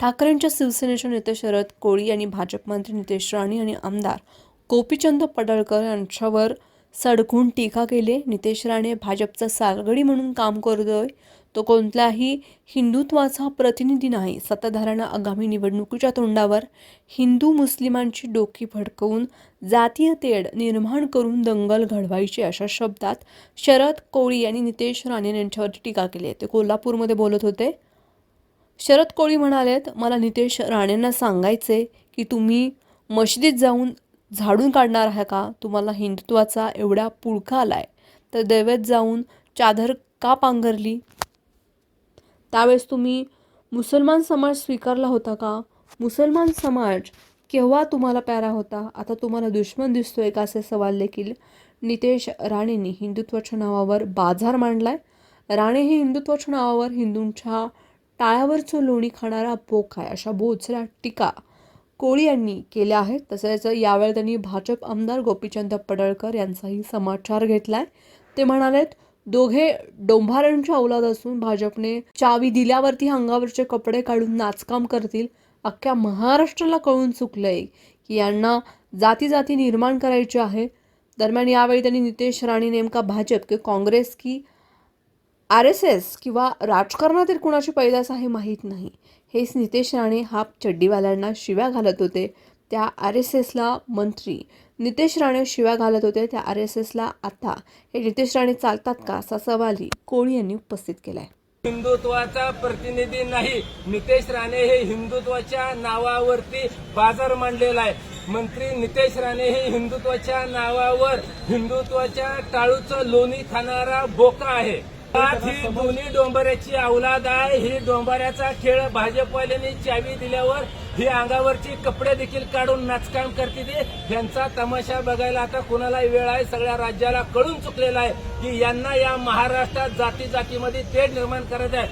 ठाकरेंच्या शिवसेनेचे नेते शरद कोळी यांनी भाजप मंत्री नितेश राणे आणि आमदार गोपीचंद पडळकर यांच्यावर सडकून टीका केली. नितेश राणे भाजपचा सालगडी म्हणून काम करतोय. तो कोणत्याही हिंदुत्वाचा प्रतिनिधी नाही. सत्ताधाऱ्यांना आगामी निवडणुकीच्या तोंडावर हिंदू मुस्लिमांची डोकी भडकवून जातीय तेढ निर्माण करून दंगल घडवायची अशा शब्दात शरद कोळी यांनी नितेश राणे यांच्यावरती टीका केली. आहे ते कोल्हापूरमध्ये बोलत होते. शरद कोळी म्हणालेत मला नितेश राणेंना सांगायचे की तुम्ही मशिदीत जाऊन झाडून काढणार आहे का? तुम्हाला हिंदुत्वाचा एवढा पुळका आलाय. तर दैवत जाऊन चादर का पांघरली? त्यावेळेस तुम्ही मुसलमान समाज स्वीकारला होता का? मुसलमान समाज केव्हा तुम्हाला प्यारा होता? आता तुम्हाला दुश्मन दिसतोय का? असे सवाल देखील नितेश राणेंनी हिंदुत्वाच्या नावावर बाजार मांडलाय. राणे हे हिंदुत्वाच्या नावावर हिंदूंच्या टाळ्यावरचं लोणी खाणारा पोख आहे अशा बोचऱ्या टीका कोळी यांनी केल्या आहेत. तसेच यावेळी त्यांनी भाजप आमदार गोपीचंद पडळकर यांचाही समाचार घेतलाय. ते म्हणालेत दोघे डोंभाऱ्यांच्या औलाद असून भाजपने चावी दिल्यावरती अंगावरचे कपडे काढून नाचकाम करतील. अख्ख्या महाराष्ट्राला कळून चुकलंय की यांना जाती जाती निर्माण करायची आहे. दरम्यान यावेळी त्यांनी नितेश राणे नेमका भाजप की काँग्रेस की आर एस एस किंवा राजकारणातील कुणाची पैदास आहे माहीत नाही. हेच नितेश राणे हा चड्डीवाल्यांना शिव्या घालत होते. त्या आर एस एसला मंत्री. नितेश राणे शिव्या घालत होते. त्या आर एस एसला आता. हे नितेश राणे चालतात का? असा सवालही कोळी यांनी उपस्थित केलाय. हिंदुत्वाचा प्रतिनिधी नाही. नितेश राणे हे हिंदुत्वाच्या नावावरती बाजार मांडलेला आहे. मंत्री नितेश राणे हे हिंदुत्वाच्या नावावर हिंदुत्वाच्या टाळूचं लोणी खाणारा बोका आहे. आज ही दोन्ही डोंबऱ्याची अवलाद आहे. ही डोंबऱ्याचा खेळ भाजपवाल्यांनी चावी दिल्यावर ही अंगावरची कपडे देखील काढून नाचकाम करते ते यांचा तमाशा बघायला आता कुणालाही वेळ आहे. सगळ्या राज्याला कळून चुकलेला आहे की यांना या महाराष्ट्रात जाती जातीमध्ये तेढ निर्माण करायचं आहे.